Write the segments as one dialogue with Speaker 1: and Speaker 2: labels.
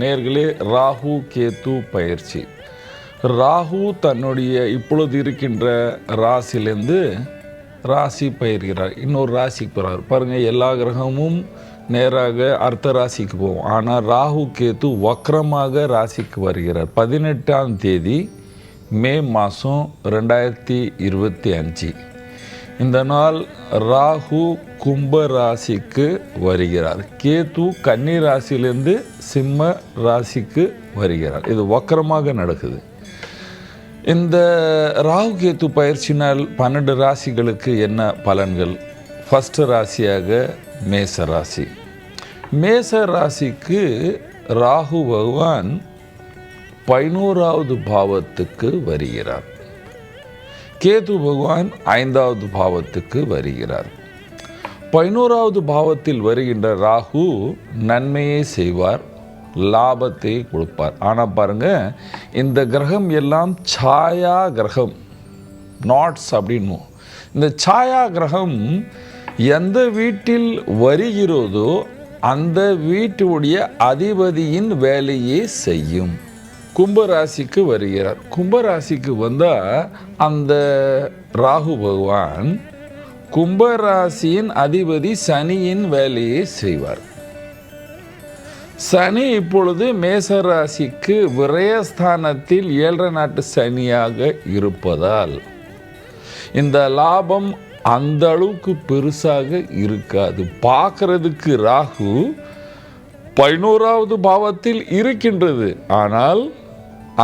Speaker 1: நேர்களே ராகு கேத்து பயிற்சி. ராகு தன்னுடைய இப்பொழுது இருக்கின்ற ராசிலேருந்து ராசி பயிர்கிறார். இன்னொரு ராசிக்கு போகிறார் பாருங்கள் எல்லா கிரகமும் நேராக அர்த்த ராசிக்கு போவோம் ஆனால் ராகு கேத்து வக்ரமாக ராசிக்கு வருகிறார். பதினெட்டாம் தேதி மே மாதம் ரெண்டாயிரத்தி இருபத்தி அஞ்சு. இந்த நாள் ராகு கும்ப ராசிக்கு வருகிறார். கேது கன்னி ராசியிலேருந்து சிம்ம ராசிக்கு வருகிறார். இது வக்கரமாக நடக்குது. இந்த ராகு கேத்து பயிற்சினால் பன்னெண்டு ராசிகளுக்கு என்ன பலன்கள்? ஃபஸ்ட்டு ராசியாக மேச ராசி. மேச ராசிக்கு ராகு பகவான் பதினோராவது பாவத்துக்கு வருகிறார். கேது பகவான் ஐந்தாவது பாவத்துக்கு வருகிறார். பதினோராவது பாவத்தில் வருகின்ற ராகு நன்மையை செய்வார் லாபத்தை கொடுப்பார். ஆனால் பாருங்கள் இந்த கிரகம் எல்லாம் சாயா கிரகம் நாட்ஸ் அப்படின்னும் இந்த சாயா கிரகம் எந்த வீட்டில் வருகிறதோ அந்த வீட்டுடைய அதிபதியின் வேலையை செய்யும். கும்பராசிக்கு வருகிறார். கும்பராசிக்கு வந்தால் அந்த ராகு பகவான் கும்பராசியின் அதிபதி சனியின் வேலையை செய்வார். சனி இப்பொழுது மேசராசிக்கு விரயஸ்தானத்தில் ஏழரை நாட்டு சனியாக இருப்பதால் இந்த லாபம் அந்த அளவுக்கு பெருசாக இருக்காது. பார்க்கறதுக்கு ராகு பதினோராவது பாவத்தில் இருக்கின்றது. ஆனால்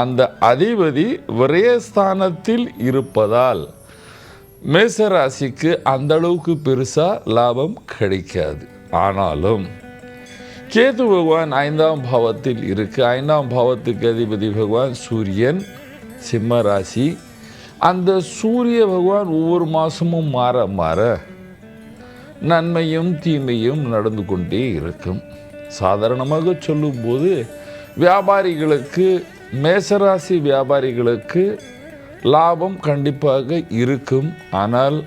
Speaker 1: அந்த அதிபதி விரயஸ்தானத்தில் இருப்பதால் மேசராசிக்கு அந்த அளவுக்கு பெருசாக லாபம் கிடைக்காது. ஆனாலும் கேது பகவான் ஐந்தாம் பாவத்தில் இருக்கு. ஐந்தாம் பாவத்துக்கு அதிபதி பகவான் சூரியன் சிம்ம ராசி. அந்த சூரிய பகவான் ஒவ்வொரு மாதமும் மாற மாற நன்மையும் தீமையும் நடந்து கொண்டே இருக்கும். சாதாரணமாக சொல்லும்போது வியாபாரிகளுக்கு மேசராசி வியாபாரிகளுக்கு லாபம் கண்டிப்பாக இருக்கும். ஆனால்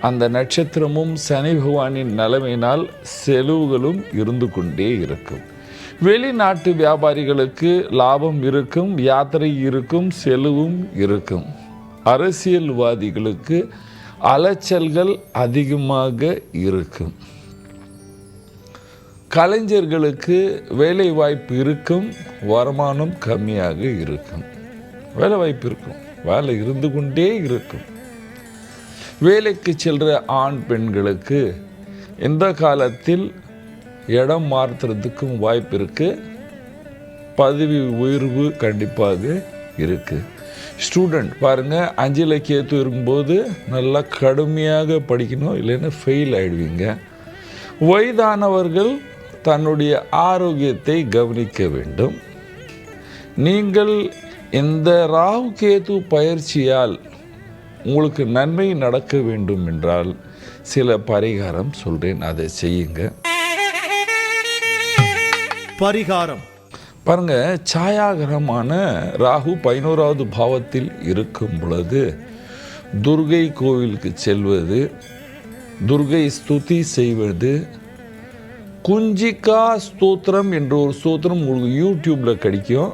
Speaker 1: அந்த நட்சத்திரமும் சனி பகவானின் நிலைமையினால் செலவுகளும் இருந்து கொண்டே இருக்கும். வெளிநாட்டு வியாபாரிகளுக்கு லாபம் இருக்கும் யாத்திரை இருக்கும் செலவும் இருக்கும். அரசியல்வாதிகளுக்கு அலைச்சல்கள் அதிகமாக இருக்கும். கலைஞர்களுக்கு வேலை வாய்ப்பு இருக்கும் வருமானம் கம்மியாக இருக்கும். வேலை வாய்ப்பு இருக்கும் வேலை இருந்து கொண்டே இருக்கும். வேலைக்கு செல்கிற ஆண் பெண்களுக்கு இந்த காலத்தில் இடம் மாற்றுறதுக்கும் வாய்ப்பு இருக்குது பதவி உயர்வு கண்டிப்பாக இருக்குது ஸ்டூடெண்ட் பாருங்கள் அஞ்சு இலக்கியத்து இருக்கும்போது நல்லா கடுமையாக படிக்கணும் இல்லைன்னா ஃபெயில் ஆகிடுவீங்க வயதானவர்கள் தன்னுடைய ஆரோக்கியத்தை கவனிக்க வேண்டும். நீங்கள் இந்த ராகு கேது பயிற்சியால் உங்களுக்கு நன்மை நடக்க வேண்டும் என்றால் சில பரிகாரம் சொல்கிறேன் அதை செய்யுங்க.
Speaker 2: பரிகாரம்.
Speaker 1: பாருங்க சாயாகிரமான ராகு பதினோராவது பாவத்தில் இருக்கும் பொழுது துர்கை கோவிலுக்கு செல்வது துர்கை ஸ்துதி செய்வது குஞ்சிக்கா ஸ்தோத்திரம் என்ற ஒரு ஸ்தோத்திரம் உங்களுக்கு யூடியூப்பில் கிடைக்கும்.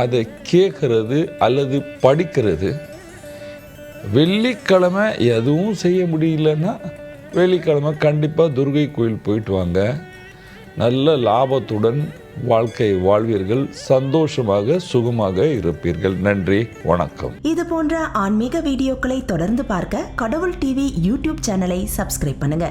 Speaker 1: அதை கேட்கறது அல்லது படிக்கிறது. வெள்ளிக்கிழமை எதுவும் செய்ய முடியலன்னா வெள்ளிக்கிழமை கண்டிப்பாக துர்கை கோயில் போயிட்டு வாங்க. நல்ல லாபத்துடன் வாழ்க்கை வாழ்வீர்கள் சந்தோஷமாக சுகமாக இருப்பீர்கள். நன்றி வணக்கம்.
Speaker 3: இது போன்ற ஆன்மீக வீடியோக்களை தொடர்ந்து பார்க்க கடவுள் டிவி யூடியூப் சேனலை சப்ஸ்கிரைப் பண்ணுங்க.